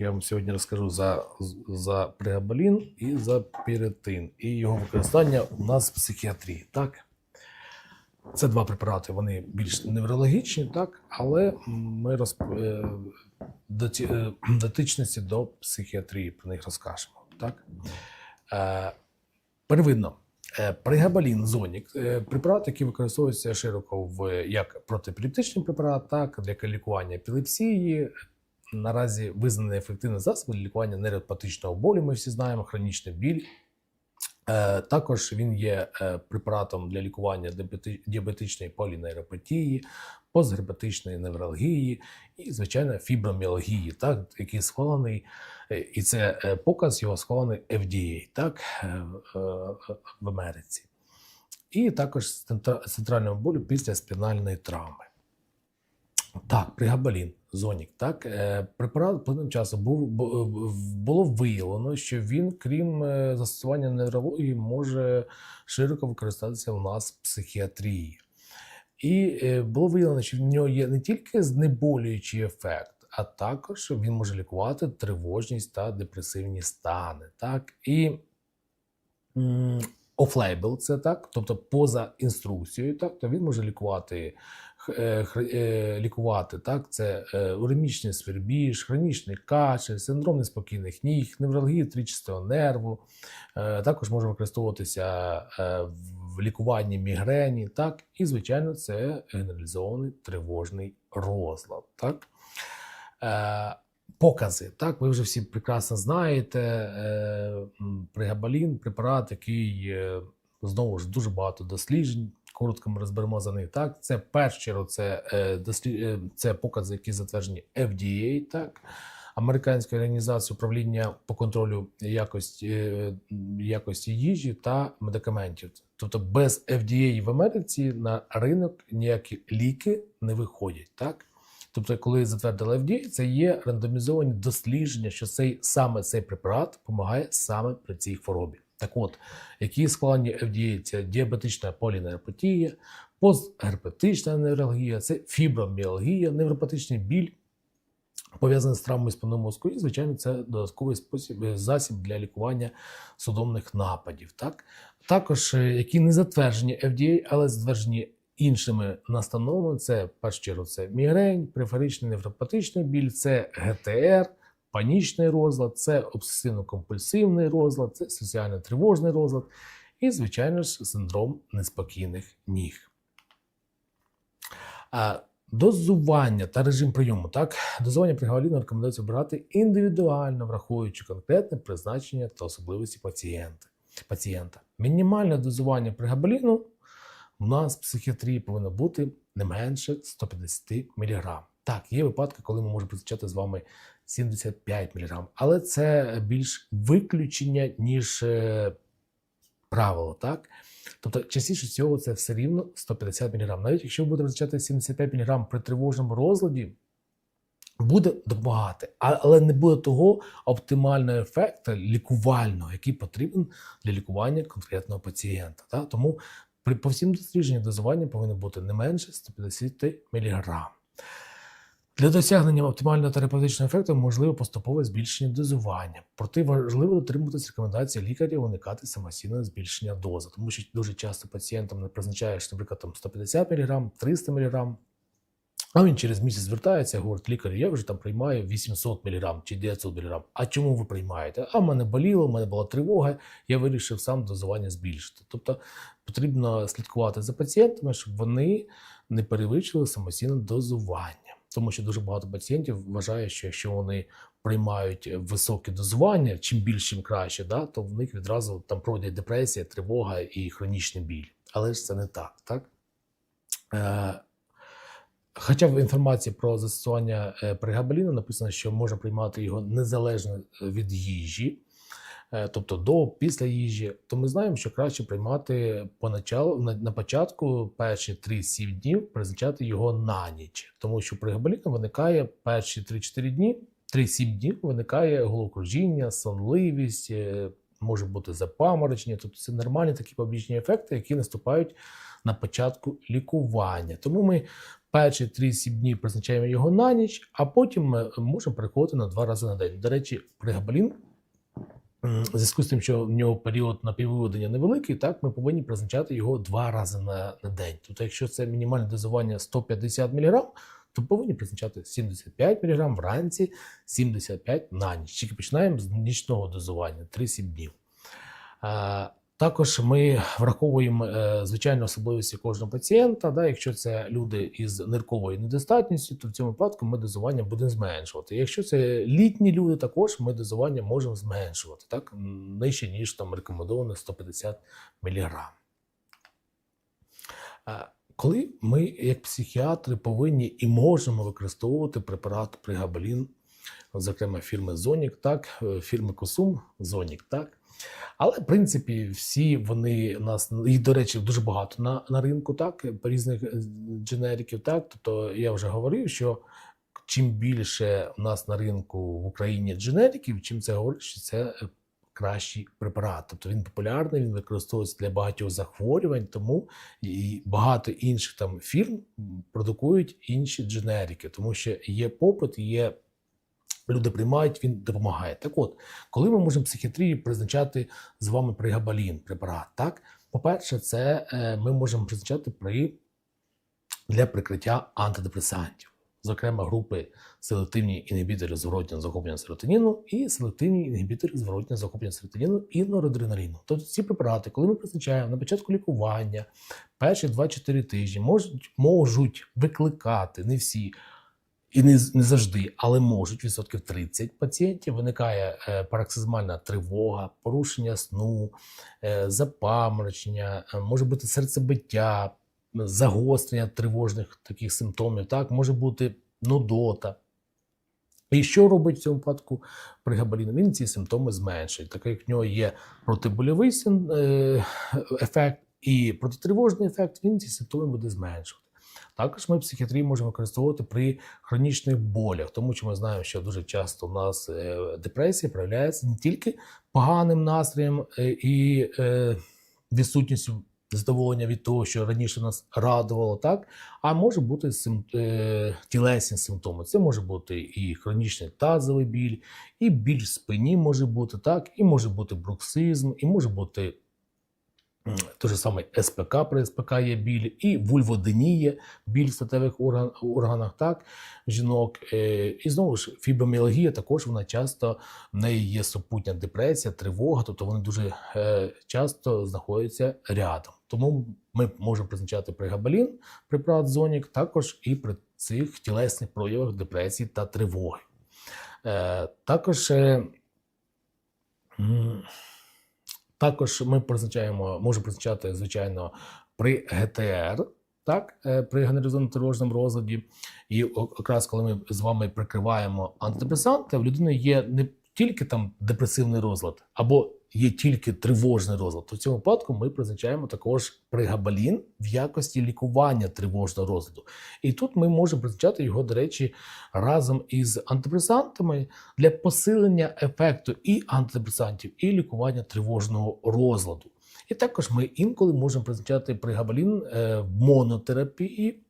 Я вам сьогодні розкажу за, за прегабалін і за піритин, і його використання у нас в психіатрії. Так? Це два препарати, вони більш неврологічні, так? але ми розп... е, доті... е, дотичності до психіатрії про них розкажемо. Так? Е, Первинно, е, пригабалін, зонік препарат, який використовується широко в як протиепілептичний препарат, так для лікування епілепсії. Наразі визнаний ефективний засіб для лікування нейропатичного болю. Ми всі знаємо, хронічний біль. Е, Також він є е, препаратом для лікування діабетичної полінейропатії, постгерпетичної невралгії і, звичайно, фіброміалгії, так, який схвалений, е, і це показ його схвалений FDA, так, в Америці. І також центра- центральному болю після спінальної травми. Так, пригабалін, зонік. Так, е, препарат певним часом був було виявлено, що він, крім е, застосування неврології, може широко використовуватися у нас в психіатрії. І е, було виявлено, що в нього є не тільки знеболюючий ефект, а також він може лікувати тривожність та депресивні стани. Так, і офлейбл це так, тобто поза інструкцією, так, то він може лікувати е, е, лікувати так, це е, уремічний свербіж, хронічний кашель, синдром неспокійних ніг, невралгія трічастого нерву. Е, Також може використовуватися е, в лікуванні мігрені, так, і, звичайно, це генералізований тривожний розлад. Так. Е, Покази, так, ви вже всі прекрасно знаєте. Е, Пригабалін, препарат, який е, знову ж дуже багато досліджень. Коротко ми розберемо за них. Так, це першу чергу це, е, е, це покази, які затверджені FDA, так, Американською організацією управління по контролю якості, е, якості їжі та медикаментів. Тобто без FDA в Америці на ринок ніякі ліки не виходять. Так? Тобто, коли затвердили FDA, це є рандомізовані дослідження, що цей саме цей препарат допомагає саме при цій хворобі. Так от, які схвалені FDA, це діабетична полінейропатія, постгерпетична невралгія, це фіброміалгія, невропатичний біль, пов'язаний з травмою спинного мозку, і, звичайно, це додатковий спосіб е, засіб для лікування судомних нападів. Так? Також, е, які не затверджені FDA, але затверджені іншими настановами, це в першу чергу це мігрень, периферичний невропатичний біль, це ГТР, панічний розлад, це обсесивно-компульсивний розлад, це соціально-тривожний розлад і, звичайно ж, синдром неспокійних ніг. Дозування та режим прийому. Так, дозування пригаліну рекомендується обирати індивідуально, враховуючи конкретне призначення та особливості пацієнта. пацієнта. Мінімальне дозування пригабаліну у нас в психіатрії повинно бути не менше 150 мг. Так, є випадки, коли ми можемо призначати з вами 75 мг, але це більш виключення, ніж е, правило. Так? Тобто, частіше всього це все рівно 150 мг. Навіть якщо ви будете визначати 75 мг при тривожному розладі, буде допомагати, але не буде того оптимального ефекту лікувального, який потрібен для лікування конкретного пацієнта. Так? Тому при по всім дослідженням дозування повинно бути не менше 150 мг. Для досягнення оптимального терапевтичного ефекту можливо поступове збільшення дозування. Проте важливо дотримуватися рекомендацій лікаря уникати самостійного збільшення дози, тому що дуже часто пацієнтам не призначаєш, наприклад, там 150 мг, 300 мг, а він через місяць звертається, говорить, лікар, я вже там приймаю 800 мг чи 900 мг. А чому ви приймаєте? А в мене боліло, в мене була тривога, я вирішив сам дозування збільшити. Тобто потрібно слідкувати за пацієнтами, щоб вони не перевищили самостійне дозування. Тому що дуже багато пацієнтів вважає, що якщо вони приймають високе дозування, чим більше, чим краще, да, то в них відразу там пройде депресія, тривога і хронічний біль. Але ж це не так. так? Е, Хоча в інформації про застосування е, пригабаліну написано, що можна приймати його незалежно від їжі, е, тобто до після їжі, то ми знаємо, що краще приймати поначалу на, на початку перші 3-7 днів призначати його на ніч, тому що пригабаліну виникає перші 3-4 дні, 3-7 днів виникає головокружіння, сонливість, е, може бути запаморочення, тобто це нормальні такі побічні ефекти, які наступають на початку лікування. Тому ми Перші 3-7 днів призначаємо його на ніч, а потім ми можемо переходити на два рази на день. До речі, пригабалін, зв'язку з тим, що в нього період напіввиведення невеликий, так ми повинні призначати його два рази на, на день. Тобто, якщо це мінімальне дозування 150 мг, то повинні призначати 75 мг вранці, 75 на ніч. Тільки починаємо з нічного дозування 3-7 днів. Також ми враховуємо е, звичайно особливості кожного пацієнта. Да, якщо це люди із нирковою недостатністю, то в цьому випадку ми дозування будемо зменшувати. Якщо це літні люди, також ми дозування можемо зменшувати так нижче ніж там рекомендовано 150 мг. Е, Коли ми, як психіатри, повинні і можемо використовувати препарат пригабалін, зокрема фірми Зонік, так, е, фірми Косум Зонік, так. Але, в принципі, всі вони у нас, їх, до речі, дуже багато на, на ринку, так, різних е, дженериків, так. Тобто я вже говорив, що чим більше у нас на ринку в Україні дженериків, чим це говорить, що це е, кращий препарат. Тобто він популярний, він використовується для багатьох захворювань, тому і багато інших там фірм продукують інші дженерики, тому що є попит, є люди приймають, він допомагає. Так от, коли ми можемо психіатрії призначати з вами пригабалін препарат, так? По-перше, це е, ми можемо призначати при для прикриття антидепресантів, зокрема групи селективні інгібітори зворотнього захоплення серотоніну і селективні інгібітори зворотнього захоплення серотоніну і норадреналіну. Тобто ці препарати, коли ми призначаємо на початку лікування, перші 2-4 тижні можуть, можуть викликати не всі. І не, не завжди, але можуть відсотків 30 пацієнтів виникає е, пароксизмальна тривога, порушення сну, е, запаморочення, е, може бути серцебиття, загострення тривожних таких симптомів, так, може бути нудота. І що робить в цьому випадку пригабалін? Він ці симптоми зменшує. Так як в нього є протибольовий ефект і протитривожний ефект, він ці симптоми буде зменшувати. Також ми в психіатрії можемо використовувати при хронічних болях, тому що ми знаємо, що дуже часто у нас е, депресія проявляється не тільки поганим настроєм е, і е, відсутністю задоволення від того, що раніше нас радувало, так а може бути сим, тілесні симптоми. Це може бути і хронічний тазовий біль, і біль в спині може бути, так, і може бути бруксизм, і може бути те ж саме СПК при СПК є біль, і вульводенія, біль в статевих орган, органах, так, жінок. Е, і знову ж фіброміалгія також вона часто в неї є супутня депресія, тривога, тобто вони дуже е, часто знаходяться рядом. Тому ми можемо призначати пригабалін, препарат Зонік, також і при цих тілесних проявах депресії та тривоги. Е, також, також ми призначаємо, може призначати, звичайно, при ГТР, так, е, при генералізованому розладі. І якраз коли ми з вами прикриваємо антидепресанти, в людини є не тільки там депресивний розлад, або є тільки тривожний розлад. То в цьому випадку ми призначаємо також пригабалін в якості лікування тривожного розладу. І тут ми можемо призначати його, до речі, разом із антидепресантами для посилення ефекту і антидепресантів, і лікування тривожного розладу. І також ми інколи можемо призначати пригабалін е, в монотерапії,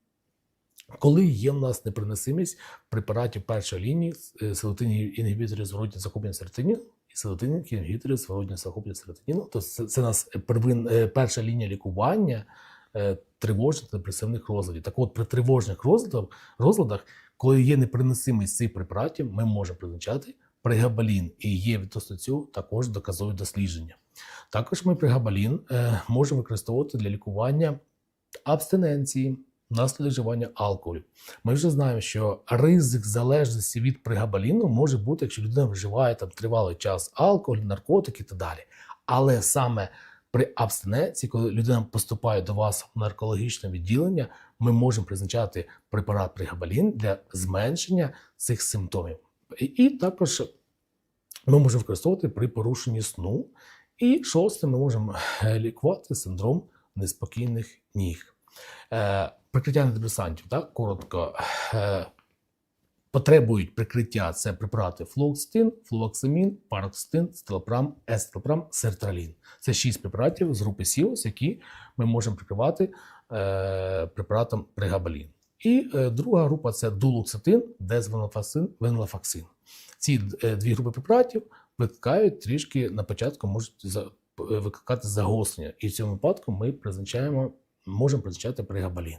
коли є в нас неприносимість препаратів першої лінії, е, селективні інгібітори зворотнього захоплення серотоніну і селективні інгібітори зворотнього захоплення серотоніну. Тобто це, це нас первин, е, перша лінія лікування е, тривожних депресивних розладів. Так от при тривожних розладах, розладах, коли є неприносимість цих препаратів, ми можемо призначати пригабалін. І є відносно цього також доказові дослідження. Також ми пригабалін е, можемо використовувати для лікування абстиненції внаслідок вживання алкоголю. Ми вже знаємо, що ризик залежності від пригабаліну може бути, якщо людина вживає там тривалий час алкоголь, наркотики і так далі. Але саме при абстиненції, коли людина поступає до вас в наркологічне відділення, ми можемо призначати препарат пригабалін для зменшення цих симптомів. І, також ми можемо використовувати при порушенні сну. І шосте, ми можемо е, лікувати синдром неспокійних ніг. Е, прикриття антидепресантів, так, коротко. Е, потребують прикриття це препарати флуоксетин, флуоксамін, пароксетин, стелопрам, естелопрам, сертралін. Це шість препаратів з групи СІОС, які ми можемо прикривати е, препаратом пригабалін. І е, друга група це дулуцетин, дезвенофаксин, венлафаксин. Ці е, дві групи препаратів викликають трішки на початку можуть викликати загострення. І в цьому випадку ми призначаємо, можемо призначати пригабалін.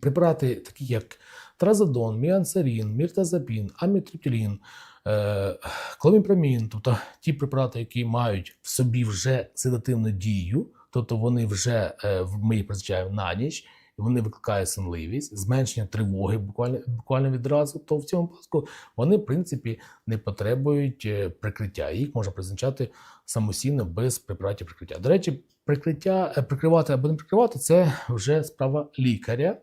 Препарати, такі як тразодон, міансерін, міртазапін, амітриптилін, кломіпрамін, кломіпромін, тобто ті препарати, які мають в собі вже седативну дію, тобто вони вже е, ми їх призначаємо на ніч, вони викликають сонливість, зменшення тривоги буквально, буквально відразу, то в цьому випадку вони, в принципі, не потребують е, прикриття. Їх можна призначати самостійно без препаратів прикриття. До речі, прикриття, е, прикривати або не прикривати це вже справа лікаря.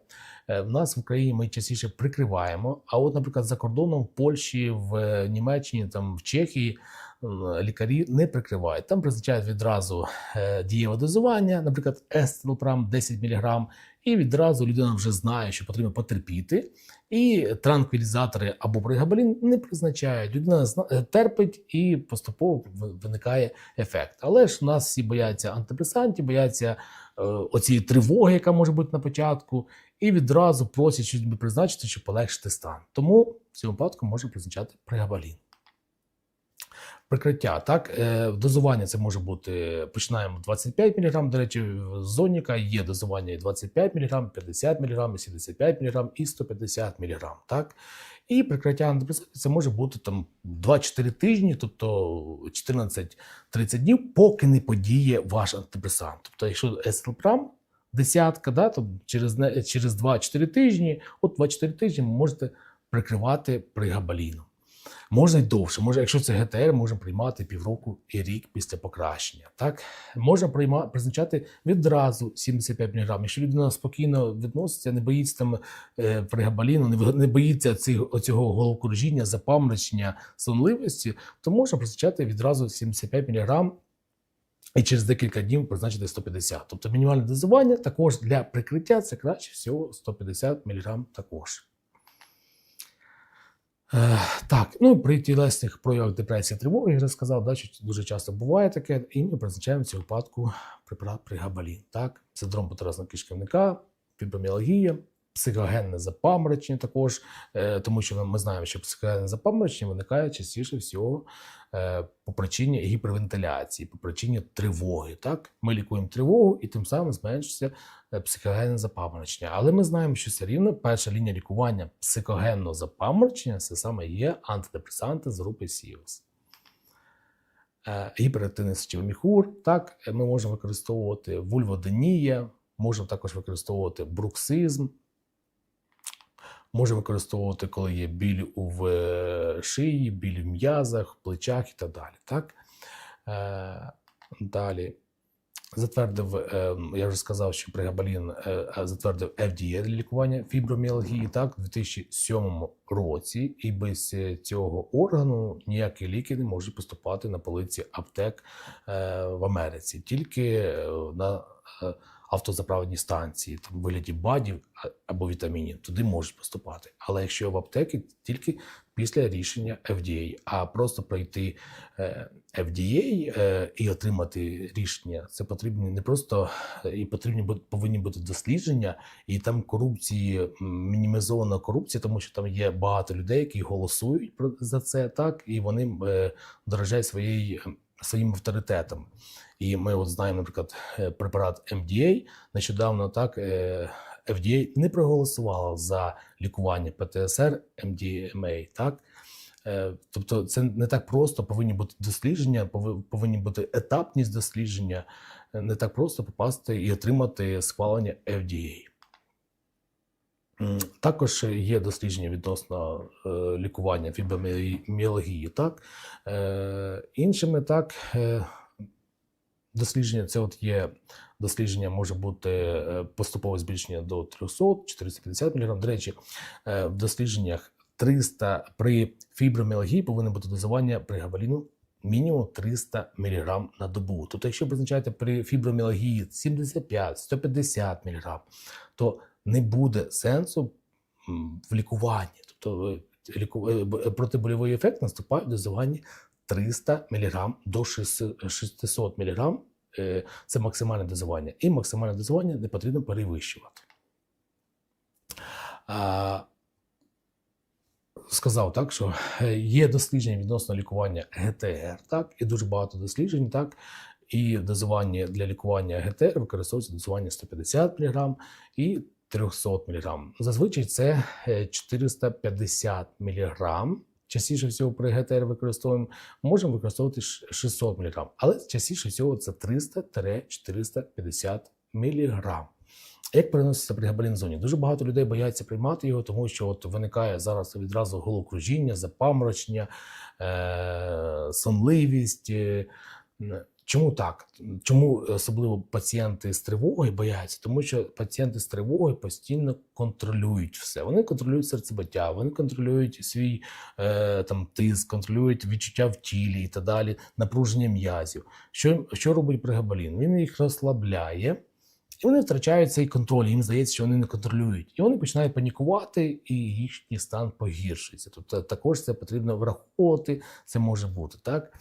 Е, В нас в Україні ми частіше прикриваємо. А от, наприклад, за кордоном в Польщі, в Німеччині, там в Чехії лікарі не прикривають. Там призначають відразу е, дієве дозування, наприклад, естелпрам 10 мг, і відразу людина вже знає, що потрібно потерпіти. І транквілізатори або пригабалін не призначають. Людина е, терпить і поступово виникає ефект. Але ж у нас всі бояться антидепресантів, бояться е, оцієї тривоги, яка може бути на початку, і відразу просять щось призначити, щоб полегшити стан. Тому в цьому випадку можна призначати пригабалін. Прикриття, так, е, дозування це може бути, починаємо 25 мг, до речі, зоніка є дозування 25 мг, 50 мг, 75 мг і 150 мг, так. І прикриття антидепресантів це може бути там 2-4 тижні, тобто 14-30 днів, поки не подіє ваш антидепресант. Тобто, якщо естрелпрам десятка, да, то через, через 2-4 тижні, от 2-4 тижні ви можете прикривати пригабаліном. Можна й довше. Може, якщо це ГТР, можна приймати півроку і рік після покращення. Так можна прийма, призначати відразу 75 мг. Якщо людина спокійно відноситься, не боїться там е, пригабаліну, не, не боїться цих, оцього головокружіння, запаморочення, сонливості, то можна призначати відразу 75 мг і через декілька днів призначити 150. Тобто мінімальне дозування також для прикриття це краще всього 150 мг також. Е, так, ну при тілесних проявах депресії тривоги, я вже сказав, да, що дуже часто буває таке, і ми призначаємо в цьому випадку препарат пригабалін. Так, синдром потерасного кишківника, фіброміалгія, психогенне запаморочення також, е, тому що ми знаємо, що психогенне запаморочення виникає частіше всього е, по причині гіпервентиляції, по причині тривоги. Так, ми лікуємо тривогу і тим самим зменшується е, психогенне запаморочення. Але ми знаємо, що все рівно перша лінія лікування психогенного запаморочення це саме є антидепресанти з групи СІОС. Гіперактивний сечовий міхур, так, ми можемо використовувати вульводенія, можемо також використовувати бруксизм, можемо використовувати, коли є біль у е, шиї, біль в м'язах, плечах і так далі. Так? Е, Далі. Затвердив, е, я вже сказав, що пригабалін затвердив FDA для лікування фіброміалгії так, у 2007 році, і без цього органу ніякі ліки не можуть поступати на полиці аптек в Америці, тільки на автозаправній станції, там вигляді бадів або вітамінів, туди можуть поступати. Але якщо в аптеки, тільки після рішення FDA, а просто пройти е, FDA е, і отримати рішення, це потрібно не просто е, і потрібні повинні бути дослідження, і там корупції мінімізована корупція, тому що там є багато людей, які голосують за це, так і вони дорожають своєю своїм авторитетом. І ми от знаємо, наприклад, е, препарат MDA нещодавно так е, FDA не проголосувала за лікування ПТСР MDMA, так. Е, Тобто це не так просто, повинні бути дослідження, повинні бути етапність дослідження, е, не так просто попасти і отримати схвалення FDA. Також є дослідження відносно е, лікування фіброміалгії. Так? Е, іншими так, е, дослідження це от є дослідження, може бути е, поступове збільшення до 300-450 мг. До речі, е, в дослідженнях 300 при фіброміалгії повинно бути дозування при габаліну мінімум 300 мг на добу. Тобто, якщо призначаєте при фіброміалгії 75-150 мг, то не буде сенсу в лікуванні. Тобто е, е, е, протибольовий ефект наступає в дозуванні 300 мг до 600 600 мг. Це максимальне дозування. І максимальне дозування не потрібно перевищувати. сказав так, що є дослідження відносно лікування ГТР, так, і дуже багато досліджень, так. І в дозуванні для лікування ГТР використовується дозування 150 мг і 300 мг. Зазвичай це е, 450 мг. Частіше всього при ГТР використовуємо, можемо використовувати 600 мг, але частіше всього це 300-450 мг. Як переноситься пригабалін в зоні? Дуже багато людей бояться приймати його, тому що от виникає зараз відразу головокружіння, запаморочення, е- сонливість. Е- Чому так? Чому особливо пацієнти з тривогою бояться? Тому що пацієнти з тривогою постійно контролюють все. Вони контролюють серцебиття, вони контролюють свій е, там тиск, контролюють відчуття в тілі і так далі, напруження м'язів. Що, що робить пригабалін? Він їх розслабляє. І вони втрачають цей контроль. Їм здається, що вони не контролюють. І вони починають панікувати, і їхній стан погіршується. Тобто також це потрібно враховувати, це може бути так.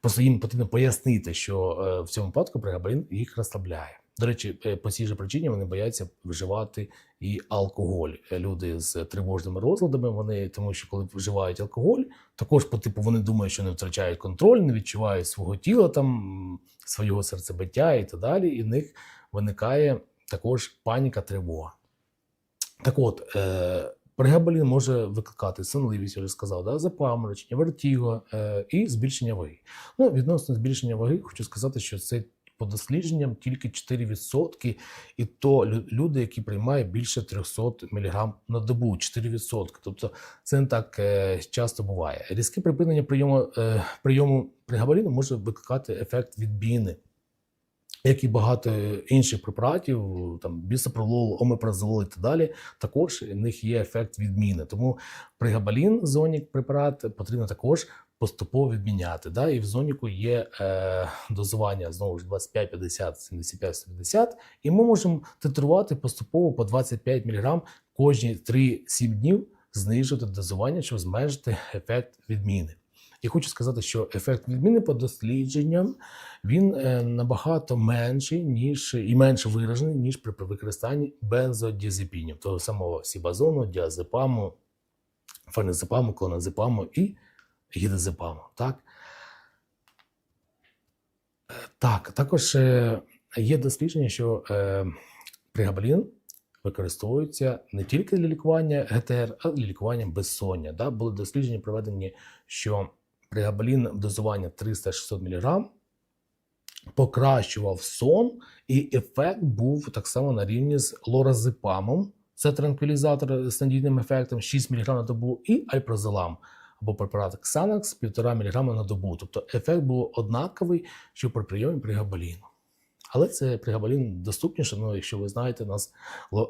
Просто їм потрібно пояснити, що е, в цьому випадку пригабалін їх розслабляє. До речі, е, по цій же причині вони бояться вживати і алкоголь. Е, Люди з тривожними розладами, вони тому, що коли вживають алкоголь, також по типу вони думають, що не втрачають контроль, не відчувають свого тіла, там свого серцебиття і так далі. І в них виникає також паніка, тривога. Так от, е, пригабалін може викликати сонливість, я вже сказав, да, запаморочення, вертіго е, і збільшення ваги. Ну, відносно збільшення ваги, хочу сказати, що це по дослідженням тільки 4%, і то лю- люди, які приймають більше 300 мг на добу, 4%. Тобто це не так е, часто буває. Різке припинення прийому, е, прийому пригабаліну може викликати ефект відбійни як і багато інших препаратів, там бісопролол, омепразол і так далі, також в них є ефект відміни. Тому пригабалін, зонік препарат, потрібно також поступово відміняти. Да? І в зоніку є е, дозування знову ж 25, 50, 75, 150, і ми можемо титрувати поступово по 25 мг кожні 3-7 днів знижувати дозування, щоб зменшити ефект відміни. І хочу сказати, що ефект відміни по дослідженням він е, набагато менший, ніж і менше виражений, ніж при використанні бензодіазепінів, того самого сібазону, діазепаму, феназепаму, клоназепаму і гідазепаму. Так? Е, так, також е, є дослідження, що пригабалін використовується не тільки для лікування ГТР, а й для лікування безсоння. Да? Були дослідження проведені, що пригабалін в дозування 300-600 мг покращував сон, і ефект був так само на рівні з лоразепамом. Це транквілізатор з надійним ефектом 6 мг на добу, і альпрозолам або препарат Xanax 1,5 мг на добу. Тобто ефект був однаковий, що при прийомі пригабаліну. Але це пригабалін доступніше. Ну, якщо ви знаєте, нас е, е,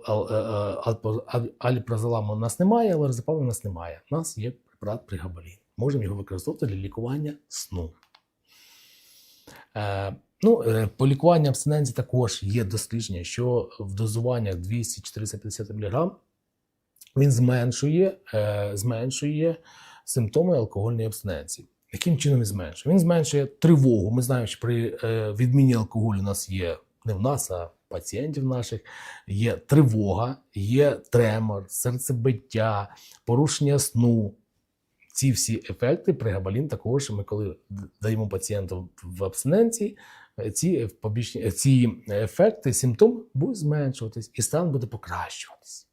альпо- аль- альпрозоламу у нас немає, лоразепаму у нас немає. У нас є препарат пригабалін. Можемо його використовувати для лікування сну. Е, ну, е, по лікуванню абстиненції також є дослідження, що в дозуваннях 200-450 мг він зменшує, е, зменшує симптоми алкогольної абстиненції. Яким чином він зменшує? Він зменшує тривогу. Ми знаємо, що при е, відміні алкоголю у нас є не в нас, а пацієнтів наших є тривога, є тремор, серцебиття, порушення сну. Ці всі ефекти пригабалін також ми, коли даємо пацієнту в абстиненції, е, ці побічні е, ці ефекти, симптоми будуть зменшуватись і стан буде покращуватись.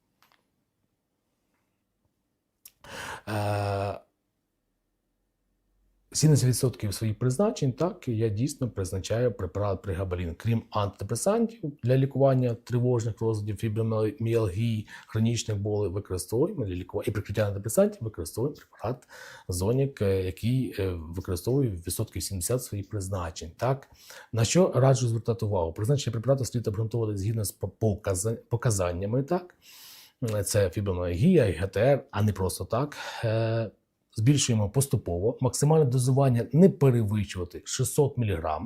Е, 70% своїх призначень, так я дійсно призначаю препарат пригабалін. Крім антидепресантів для лікування тривожних розладів, фіброміалгії, хронічних болей, використовуємо для лікування і прикриття антидепресантів використовуємо препарат Зонік, е, який е, використовує відсотків 70 своїх призначень. Так на що раджу звертати увагу? Призначення препарату слід обґрунтовувати згідно з показа- показаннями. Так це фіброміалгія, ГТР, а не просто так. Збільшуємо поступово, максимальне дозування не перевищувати 600 мг.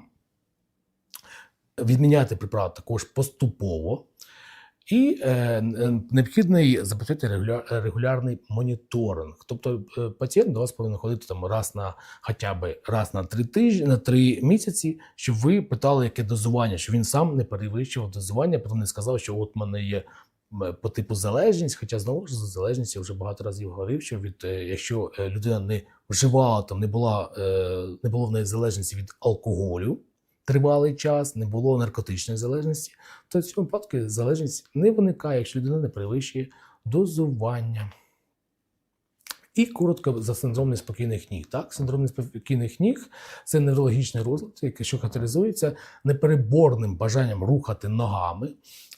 Відміняти препарат також поступово. І е, е, необхідний регуляр, регулярний моніторинг. Тобто е, пацієнт до вас повинен ходити там раз на хоча б раз на три тижні, на три місяці, щоб ви питали, яке дозування, щоб він сам не перевищував дозування, потім не сказав, що от мене є по типу залежність, хоча знову ж залежність я вже багато разів говорив, що від е, якщо е, людина не вживала там, не була е, не було в неї залежності від алкоголю тривалий час, не було наркотичної залежності, то в цьому випадку залежність не виникає, якщо людина не перевищує дозування. І коротко за синдром неспокійних ніг. Так, синдром неспокійних ніг це неврологічний розлад, який що характеризується непереборним бажанням рухати ногами,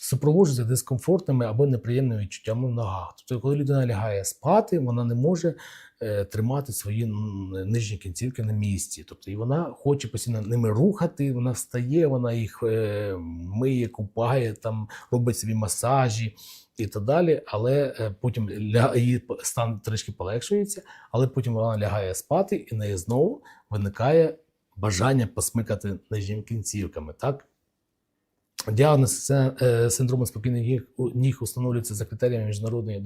супроводжується дискомфортними або неприємними відчуттями в ногах. Тобто, коли людина лягає спати, вона не може е, тримати свої нижні кінцівки на місці. Тобто, і вона хоче постійно ними рухати, вона встає, вона їх е, миє, купає, там робить собі масажі і так далі. Але е, потім її стан трішки полегшується, але потім вона лягає спати, і неї знову виникає бажання посмикати нижніми кінцівками. Так? Діагноз е, синдрому спокійних ніг, установлюється за критеріями міжнародної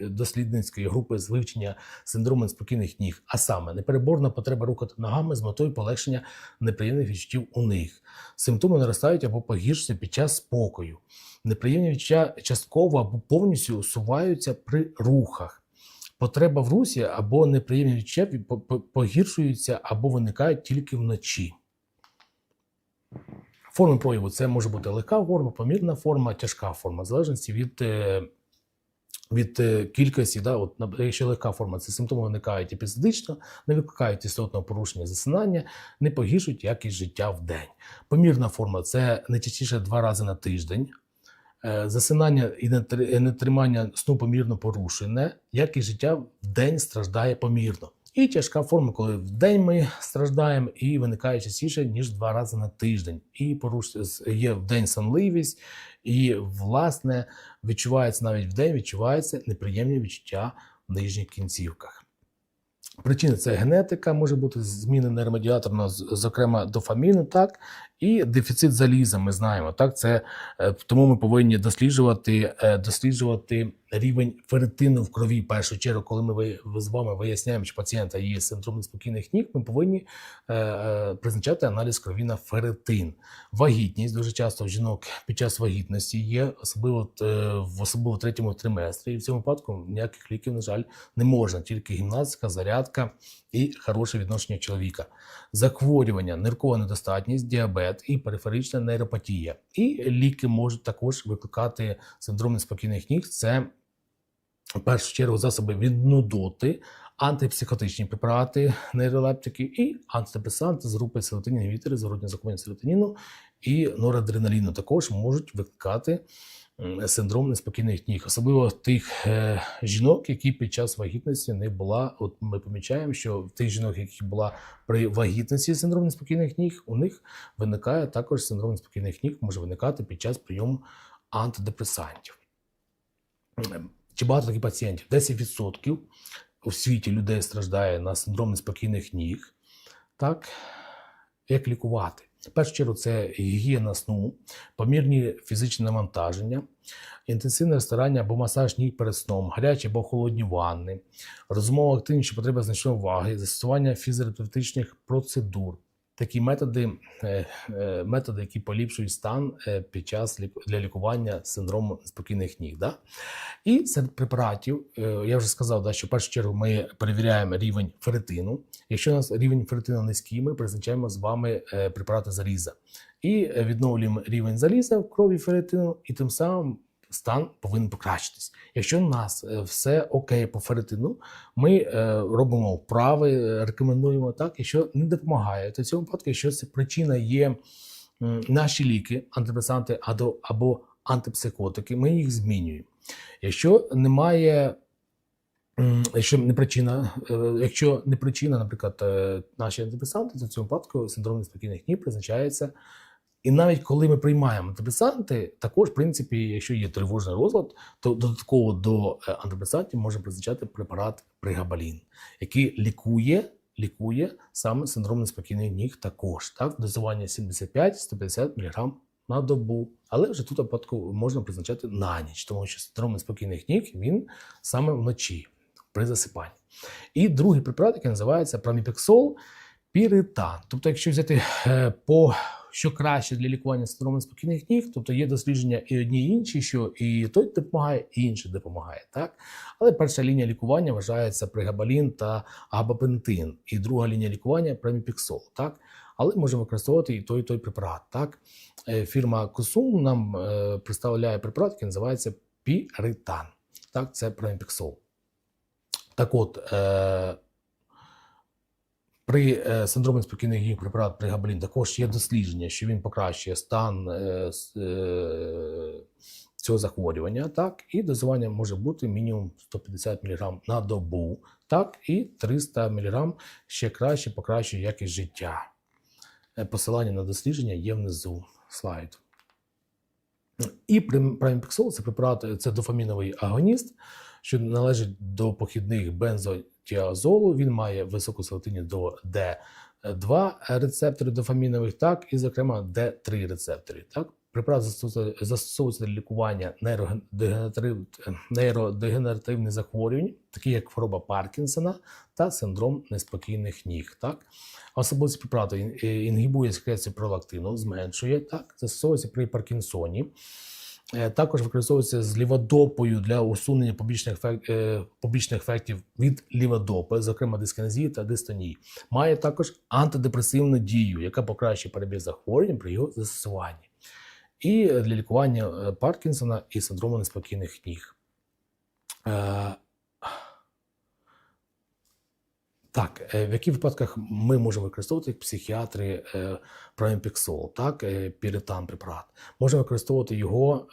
дослідницької групи з вивчення синдрому спокійних ніг, а саме непереборна потреба рухати ногами з метою полегшення неприємних відчуттів у них. Симптоми наростають або погіршуються під час спокою. Неприємні відчуття частково або повністю усуваються при рухах. Потреба в русі або неприємні відчуття по- по- погіршуються або виникають тільки вночі. Форми прояву це може бути легка форма, помірна форма, тяжка форма, в залежності від, е, від е, кількості. Да, от, якщо легка форма, це симптоми виникають епізодично, не викликають істотного порушення засинання, не погіршують якість життя в день. Помірна форма це не частіше два рази на тиждень. Е, Засинання і нетримання сну помірно порушене, якість життя в день страждає помірно. І тяжка форма, коли в день ми страждаємо і виникає частіше, ніж два рази на тиждень. І поруш... є в день сонливість, і, власне, відчувається навіть в день відчувається неприємні відчуття в нижніх кінцівках. Причини це генетика, може бути зміни нейромедіаторного, зокрема дофаміну, так, і дефіцит заліза. Ми знаємо. Так, це е, тому ми повинні досліджувати, е, досліджувати рівень ферритину в крові. В першу чергу, коли ми з вами виясняємо, що пацієнта є синдром неспокійних ніг, ми повинні е, е, призначати аналіз крові на ферритин. Вагітність дуже часто в жінок під час вагітності є, особливо е, в особливо третьому триместрі. І в цьому випадку ніяких ліків, на жаль, не можна, тільки гімнастика, зарядка і хороше відношення чоловіка. Захворювання, ниркова недостатність, діабет і периферична нейропатія. І ліки можуть також викликати синдром неспокійних ніг. Це в першу чергу засоби від нудоти, антипсихотичні препарати, нейролептики і антидепресанти з групи селатинін інгібітори, зворотнє захоплення серотоніну і норадреналіну також можуть викликати синдром неспокійних ніг, особливо тих е, жінок, які під час вагітності не була. От ми помічаємо, що в тих жінок, які була при вагітності синдром неспокійних ніг, у них виникає також синдром неспокійних ніг, може виникати під час прийому антидепресантів. Чи багато таких пацієнтів? 10% у світі людей страждає на синдром неспокійних ніг. Так, як лікувати? Першу чергу це гігієна сну, помірні фізичні навантаження, інтенсивне старання або масаж ніг перед сном, гарячі або холодні ванни, розумова активність, що потреба значної уваги, застосування фізіотерапевтичних процедур. Такі методи, е, е, методи, які поліпшують стан е, під час для лікування синдрому спокійних ніг. Да? І серед препаратів, я вже сказав, да, що в першу чергу ми перевіряємо рівень ферритину. Якщо у нас рівень ферритину низький, ми призначаємо з вами препарати заліза. І відновлюємо рівень заліза в крові ферритину, і тим самим стан повинен покращитись. Якщо у нас е, все окей по ферритину, ми е, робимо вправи, е, рекомендуємо так. Якщо не допомагає, то в цьому випадку, якщо це причина є наші ліки, антидепресанти або, антипсихотики, ми їх змінюємо. Якщо немає, якщо не причина, якщо не причина, наприклад, наші антидепресанти, то в цьому випадку синдром неспокійних ніг призначається. І навіть коли ми приймаємо антидепресанти, також, в принципі, якщо є тривожний розлад, то додатково до е, антидепресантів можна призначати препарат пригабалін, який лікує, лікує саме синдром неспокійних ніг також. Так, дозування 75-150 мг на добу. Але вже тут випадку можна призначати на ніч, тому що синдром неспокійних ніг він саме вночі при засипанні. І другий препарат, який називається праміпексол, піритан. Тобто, якщо взяти е, по що краще для лікування синдрому спокійних ніг, тобто є дослідження і одні, і інші, що і той допомагає, і інший допомагає. Так? Але перша лінія лікування вважається пригабалін та габапентин, і друга лінія лікування преміпіксол. Так? Але можемо використовувати і той, і той препарат. Так? Е, Фірма Косум нам е, представляє препарат, який називається піритан. Так, це преміпіксол. Так от, е, при е, синдромі спокійних ніг препарат пригабалін також є дослідження, що він покращує стан е, е, цього захворювання, так, і дозування може бути мінімум 150 мг на добу, так, і 300 мг ще краще покращує якість життя. Посилання на дослідження є внизу слайду. І преміпіксол це препарат, це дофаміновий агоніст, що належить до похідних бензотіазолу. Він має високу селективність до D2 рецептори дофамінових, так, і, зокрема, D3 рецептори. Так. Препарат застосовується- для лікування нейродегенератив- нейродегенеративних захворювань, такі як хвороба Паркінсона та синдром неспокійних ніг. Так. Особливість препарату е, інгібує секрецію пролактину, зменшує так, застосовується при Паркінсоні. Е, Також використовується з ліводопою для усунення побічних, е, побічних ефектів від ліводопи, зокрема дискінезії та дистонії. Має також антидепресивну дію, яка покращує перебіг захворювань при його застосуванні. І для лікування е, Паркінсона і синдрому неспокійних ніг. Е, Так, е, в яких випадках ми можемо використовувати психіатри е, проміпіксол, так, е, піритан препарат. Можемо використовувати його,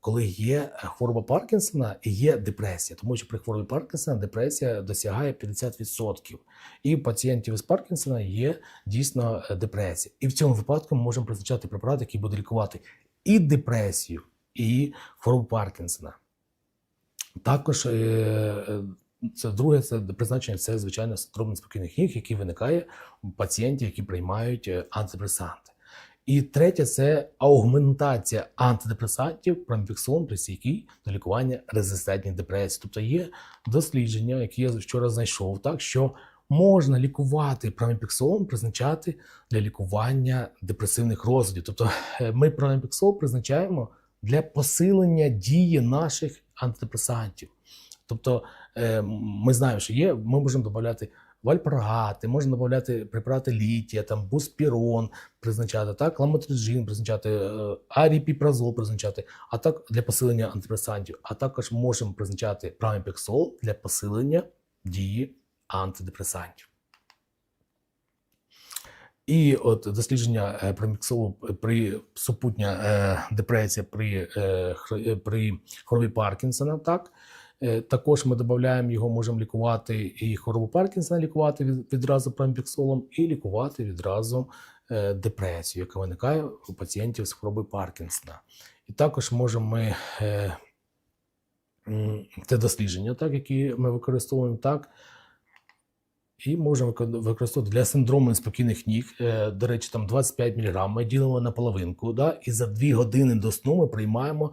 коли є хвороба Паркінсона і є депресія, тому що при хворобі Паркінсона депресія досягає 50%. І у пацієнтів з Паркінсона є дійсно депресія. І в цьому випадку ми можемо призначати препарат, який буде лікувати і депресію, і хворобу Паркінсона. Також це друге це призначення це звичайно синдром неспокійних ніг, який виникає у пацієнтів, які приймають е, антидепресанти. І третє це аугментація антидепресантів промпіксон при стійкій до лікування резистентних депресій. Тобто є дослідження, які я вчора знайшов, так що можна лікувати проміпіксолом, призначати для лікування депресивних розладів. Тобто е, ми проміпіксол призначаємо для посилення дії наших антидепресантів. Тобто ми знаємо, що є, ми можемо додати вальпаргати, можна додати препарати літія, там буспірон призначати, так, ламотрижин призначати, е, аріпіпразол призначати, а так для посилення антидепресантів, а також можемо призначати праміпексол для посилення дії антидепресантів. І от дослідження е, проміксолу при супутня е, депресія при, е, е, при хворобі Паркінсона, так. Е, Також ми додаємо його, можемо лікувати і хворобу Паркінсона лікувати відразу промпіксолом, і лікувати відразу е, депресію, яка виникає у пацієнтів з хворобою Паркінсона. І також можемо ми те це дослідження, так, які ми використовуємо так. І можемо використовувати для синдрому неспокійних ніг. Е, До речі, там 25 мг ми ділимо на половинку. Да? І за 2 години до сну ми приймаємо,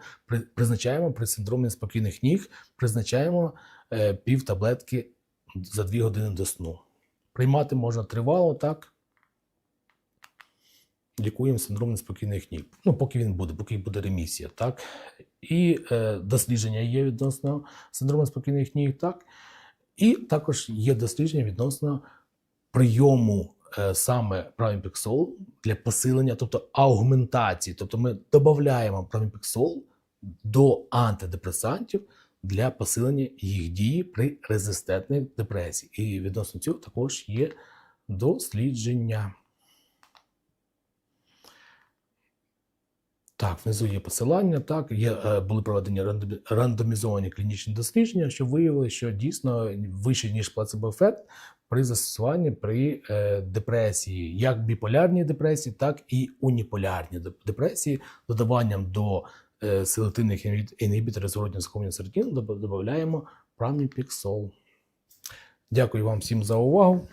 призначаємо при синдромі неспокійних ніг, призначаємо е, пів таблетки за 2 години до сну. Приймати можна тривало, так? Лікуємо синдром неспокійних ніг. Ну, поки він буде, поки буде ремісія, так? І е, дослідження є відносно синдрому неспокійних ніг, так? І також є дослідження відносно прийому е, саме правімпіксол для посилення, тобто аугментації. Тобто ми додаємо правімпіксол до антидепресантів для посилення їх дії при резистентних депресії. І відносно цього також є дослідження. Так, внизу є посилання. Так, є, е, були проведені рандомізовані клінічні дослідження, що виявили, що дійсно вищий, ніж плацебо-ефект при застосуванні при е, депресії, як біполярній депресії, так і уніполярній депресії, додаванням до е, селективних інгібіторів зворотнього захоплення серотоніну доб- додаємо праміпіксол. Дякую вам всім за увагу.